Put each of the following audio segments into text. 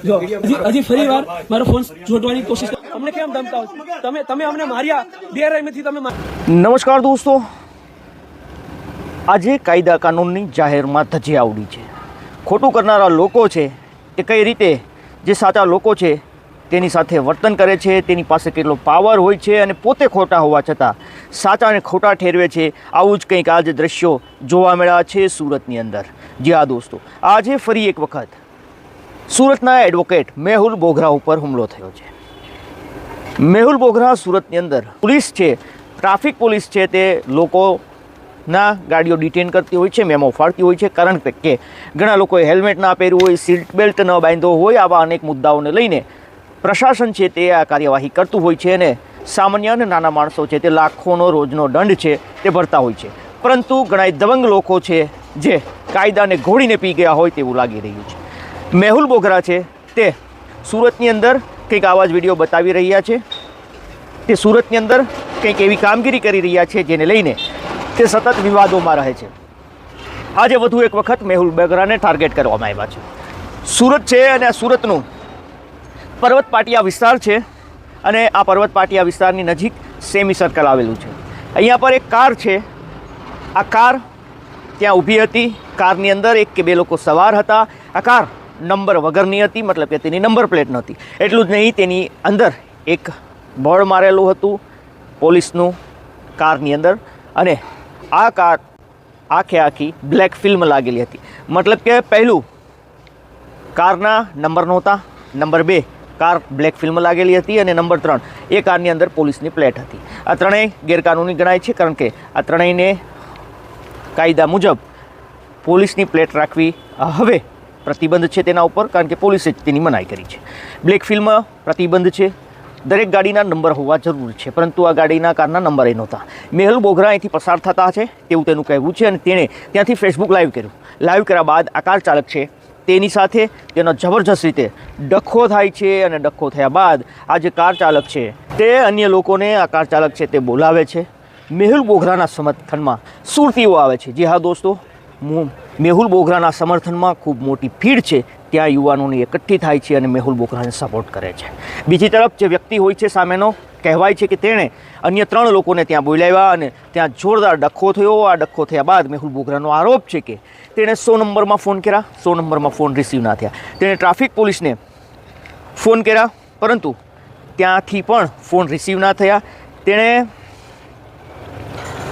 જો, હજી ફરી વાર મારો ફોન જોડવાની કોશિશ અમને કેમ ધમકાવો તમે તમે અમને માર્યા, બેરહેમીથી તમે નમસ્કાર દોસ્તો. આજે કાયદા કાનૂનની જાહેરમાં ધજી આવડી છે. ખોટું કરનારા લોકો છે એ કઈ રીતે, જે સાચા લોકો છે તેની સાથે વર્તન કરે છે, તેની પાસે કેટલો પાવર હોય છે અને પોતે ખોટા હોવા છતાં સાચા અને ખોટા ઠેરવે છે, આવું જ કંઈક આજે દ્રશ્યો જોવા મળ્યા છે સુરતની અંદર. જી હા દોસ્તો, આજે ફરી એક વખત સુરતના એડવોકેટ મેહુલ બોઘરા ઉપર હુમલો થયો છે. મેહુલ બોઘરા સુરતની અંદર પોલીસ છે, ટ્રાફિક પોલીસ છે તે લોકોના ગાડીઓ ડિટેન કરતી હોય છે, મેમો ફાળતી હોય છે, કારણ કે ઘણા લોકોએ હેલ્મેટ ના પહેર્યું હોય, સીટ બેલ્ટ ન બાંધ્યો હોય, આવા અનેક મુદ્દાઓને લઈને પ્રશાસન છે તે આ કાર્યવાહી કરતું હોય છે અને સામાન્ય અને નાના માણસો છે તે લાખોનો રોજનો દંડ છે તે ભરતા હોય છે. પરંતુ ઘણા દબંગ લોકો છે જે કાયદાને ઘોડીને પી ગયા હોય તેવું લાગી રહ્યું છે. મેહુલ બોગરા છે. તે સુરતની અંદર કંઈક આવા જ વીડિયો બતાવી રહ્યા છે. તે સુરતની અંદર કંઈક એવી કામગીરી કરી રહ્યા છે જેને લઈને તે સતત વિવાદોમાં રહે છે. આજે વધુ એક વખત મેહુલ બોગરાને ટાર્ગેટ કરવામાં આવ્યા છે. સુરત છે અને આ સુરતનું પર્વત પાટિયા વિસ્તાર છે અને આ પર્વત પાટિયા વિસ્તારની નજીક સેમી સર્કલ આવેલું છે. અહીંયા પર એક કાર છે. આ કાર ત્યાં ઊભી હતી. કારની અંદર એક કે બે લોકો સવાર હતા. આ કાર નંબર વગરની હતી, મતલબ કે તેની નંબર પ્લેટ નહોતી. એટલું જ નહીં, તેની અંદર એક બોર્ડ મારેલું હતું પોલીસનું કારની અંદર અને આ કાર આખે આખી બ્લેક ફિલ્મ લાગેલી હતી. મતલબ કે પહેલું કારના નંબર નહોતા, નંબર બે કાર બ્લેક ફિલ્મ લાગેલી હતી અને નંબર ત્રણ એ કારની અંદર પોલીસની પ્લેટ હતી. આ ત્રણેય ગેરકાનૂની ગણાય છે કારણ કે આ ત્રણેયને કાયદા મુજબ પોલીસની પ્લેટ રાખવી હવે પ્રતિબંધ છે તેના ઉપર, કારણ કે પોલીસે તેની મનાઈ કરી છે. બ્લેક ફિલ્મ પ્રતિબંધ છે. દરેક ગાડીના નંબર હોવા જરૂરી છે, પરંતુ આ ગાડીના કારના નંબર એ નહોતા. મેહુલ બોઘરા અહીંથી પસાર થતા છે, તેવું તેનું કહેવું છે અને તેણે ત્યાંથી ફેસબુક લાઈવ કર્યું. લાઈવ કર્યા બાદ આ કાર ચાલક છે, તેની સાથે તેનો જબરજસ્ત રીતે ડખ્ખો થાય છે અને ડખ્ખો થયા બાદ આ જે કાર ચાલક છે, તે અન્ય લોકોને આ કાર ચાલક છે તે બોલાવે છે. મેહુલ બોઘરાના સમર્થનમાં સુરતીઓ આવે છે. જે હા દોસ્તો મેહુલ બોગરાના સમર્થનમાં ખૂબ મોટી ભીડ છે. ત્યાં યુવાનોની એકઠી થાય છે અને મેહુલ બોગરાને સપોર્ટ કરે છે. બીજી તરફ જે વ્યક્તિ હોય છે સામેનો, કહેવાય છે કે તેણે અન્ય ત્રણ લોકોને ત્યાં બોલાવ્યા અને ત્યાં જોરદાર ડખ્ખો થયો. આ ડખ્ખો થયા બાદ મેહુલ બોગરાનો આરોપ છે કે તેણે સો નંબરમાં ફોન કર્યા. સો નંબરમાં ફોન રિસીવ ના થયા. તેણે ટ્રાફિક પોલીસને ફોન કર્યા, પરંતુ ત્યાંથી પણ ફોન રિસીવ ના થયા. તેણે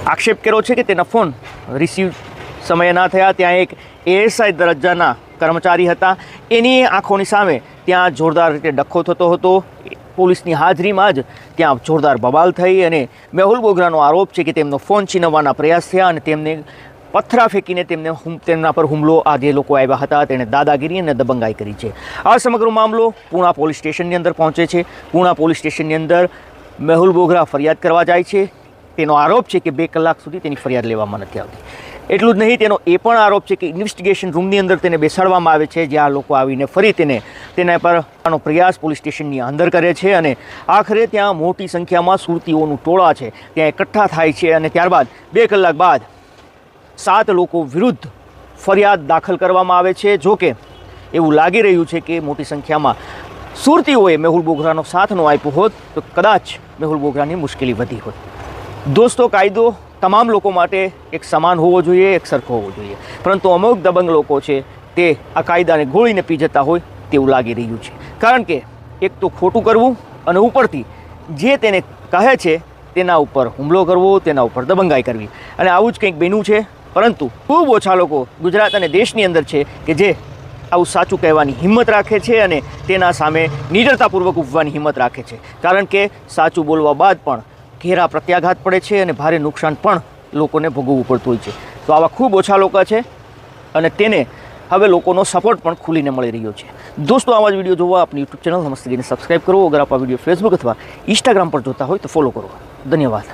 આક્ષેપ કર્યો છે કે તેના ફોન રિસીવ સમયે ના થયા, ત્યાં એક એએસઆઈ દરજ્જાના કર્મચારી હતા. એની આંખોની સામે ત્યાં જોરદાર રીતે ડખો થતો હતો. પોલીસની હાજરીમાં જ ત્યાં જોરદાર બબાલ થઈ અને મેહુલ બોગરાનો આરોપ છે કે તેમનો ફોન છીનવવાના પ્રયાસ થયા અને તેમને પથરા ફેંકીને તેમને તેમના પર હુમલો આ લોકો આવ્યા હતા. તેણે દાદાગીરી અને દબંગાઈ કરી છે. આ સમગ્ર મામલો પૂણા પોલીસ સ્ટેશનની અંદર પહોંચે છે. પૂણા પોલીસ સ્ટેશનની અંદર મેહુલ બોગરા ફરિયાદ કરવા જાય છે. તેનો આરોપ છે કે બે કલાક સુધી તેની ફરિયાદ લેવામાં નથી આવતી. એટલું જ નહીં, તેનો એ પણ આરોપ છે કે ઇન્વેસ્ટિગેશન રૂમની અંદર તેને બેસાડવામાં આવે છે, જ્યાં લોકો આવીને ફરી તેને, તેના પર આનો પ્રયાસ પોલીસ સ્ટેશનની અંદર કરે છે અને આખરે ત્યાં મોટી સંખ્યામાં સુરતીઓનું ટોળા છે. ત્યાં એકઠા થાય છે અને ત્યારબાદ બે કલાક બાદ સાત લોકો વિરુદ્ધ ફરિયાદ દાખલ કરવામાં આવે છે. જો કે એવું લાગી રહ્યું છે કે મોટી સંખ્યામાં સુરતીઓએ મેહુલ બોગરાનો સાથ ન આપ્યો હોત, તો કદાચ મેહુલ બોગરાની મુશ્કેલી વધી હોત. દોસ્તો, કાયદો તમામ લોકો માટે એક સમાન હોવો જોઈએ, એક સરખો હોવો જોઈએ. પરંતુ અમુક દબંગ લોકો છે, તે આ કાયદાને ગોળીને પી જતા હોય તેવું લાગી રહ્યું છે. કારણ કે એક તો ખોટું કરવું અને ઉપરથી જે તેને કહે છે, તેના ઉપર હુમલો કરવો, તેના ઉપર દબંગાઈ કરવી. અને આવું જ કંઈક બન્યું છે, પરંતુ ખૂબ ઓછા લોકો ગુજરાત અને દેશની અંદર છે કે જે આવું સાચું કહેવાની હિંમત રાખે છે અને તેના સામે નિડરતાપૂર્વક ઉભવાની હિંમત રાખે છે. કારણ કે સાચું બોલવા બાદ પણ ઘેરા પ્રત્યાઘાત પડે છે અને ભારે નુકસાન પણ લોકોને ભોગવવું પડતું હોય છે. તો આવા ખૂબ ઓછા લોકો છે અને તેને હવે લોકોનો સપોર્ટ પણ ખુલીને મળી રહ્યો છે. દોસ્તો, આવા જ વીડિયો જોવા આપની યુટ્યુબ ચેનલ નમસ્તે સબસ્ક્રાઈબ કરો. અગર આપ આ વીડિયો ફેસબુક અથવા ઇન્સ્ટાગ્રામ પર જોતા હોય તો ફોલો કરો. ધન્યવાદ.